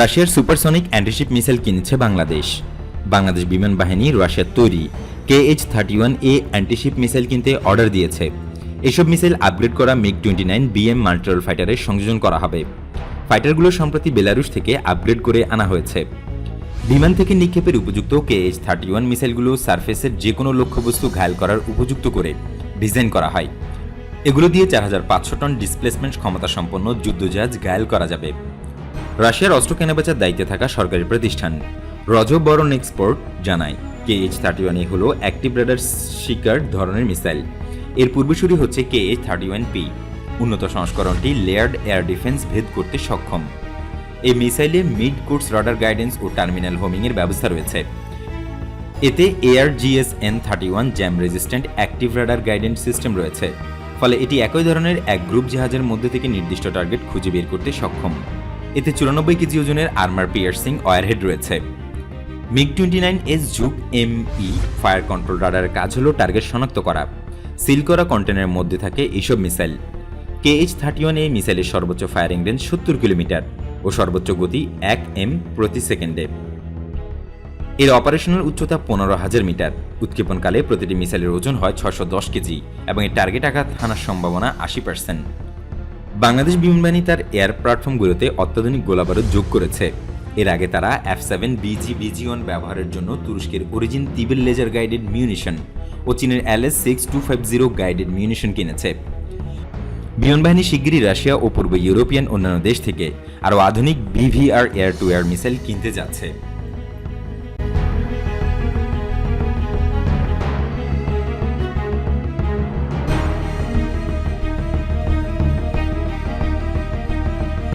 রাশিয়ার supersonic antiship missile কিনেছে বাংলাদেশ। বাংলাদেশ বিমান বাহিনী রাশিয়ার তৈরি K H thirty one A antiship missile কিনতে অর্ডার দিয়েছে। এসব মিসাইল আপগ্রেড করা MiG twenty nine BM multirole ফাইটারের সংযোজন করা হবে। ফাইটারগুলো সম্প্রতি বেলারুশ থেকে আপগ্রেড করে আনা হয়েছে। বিমান থেকে নিক্ষেপের উপযুক্ত কে এইচ থার্টি ওয়ান মিসাইলগুলো সার্ফেসের যে কোনো লক্ষ্যবস্তু ঘায়ল করার উপযুক্ত করে ডিজাইন করা হয়। এগুলো দিয়ে চার হাজার পাঁচশো টন ডিসপ্লেসমেন্ট ক্ষমতা সম্পন্ন যুদ্ধজাহাজ ঘায়ল করা যাবে। রাশিয়ার অস্ত্র কেনাবেচার দায়িত্বে থাকা সরকারি প্রতিষ্ঠান। রজবরণ এক্সপোর্ট জানায় K H thirty one A হল অ্যাক্টিভ রেডার শিকার ধরনের মিসাইল। এর পূর্বসূরি হচ্ছে K H thirty one P, উন্নত সংস্করণটি লেয়ার্ড এয়ার ডিফেন্স ভেদ করতে সক্ষম। এই মিসাইলে মিড কোর্স রাডার গাইডেন্স ও টার্মিনাল হোমিংয়ের ব্যবস্থা রয়েছে। এতে air GS N thirty one jam resistant active radar guidance system রয়েছে। ফলে এটি একই ধরনের এক গ্রুপ জাহাজের মধ্যে থেকে নির্দিষ্ট টার্গেট খুঁজে বের করতে সক্ষম। এতে চুরানব্বই কেজি ওজনের আর্মার পিয়ার্সিং ওয়ারহেড রয়েছে। MiG twenty nine S Zhuk M E fire control রাডারের কাজ হল টার্গেট শনাক্ত করা। সিল করা কন্টেনারের মধ্যে থাকে এইসব missile K H thirty one এই মিসাইলের সর্বোচ্চ ফায়ারিং রেঞ্জ সত্তর কিলোমিটার ও সর্বোচ্চ গতি এক এম প্রতি সেকেন্ডে। এর অপারেশনাল উচ্চতা পনেরো হাজার মিটার। উৎক্ষেপণকালে প্রতিটি মিসাইলের ওজন হয় ছশো দশ কেজি এবং এর টার্গেট আঘাত হানার সম্ভাবনা আশি পার্সেন্ট বাংলাদেশ বিমানবাহিনী তার এয়ার প্ল্যাটফর্মগুলোতে অত্যাধুনিক গোলাবারুদ যোগ করেছে। এর আগে তারা F seven BG BG one ব্যবহারের জন্য তুরস্কের origin Teber laser guided munition ও চীনের LS six two five zero guided munition কিনেছে। বিমানবাহিনী শিগগিরই রাশিয়া ও পূর্ব ইউরোপিয়ান অন্যান্য দেশ থেকে আরও আধুনিক BVR air to air missile কিনতে যাচ্ছে।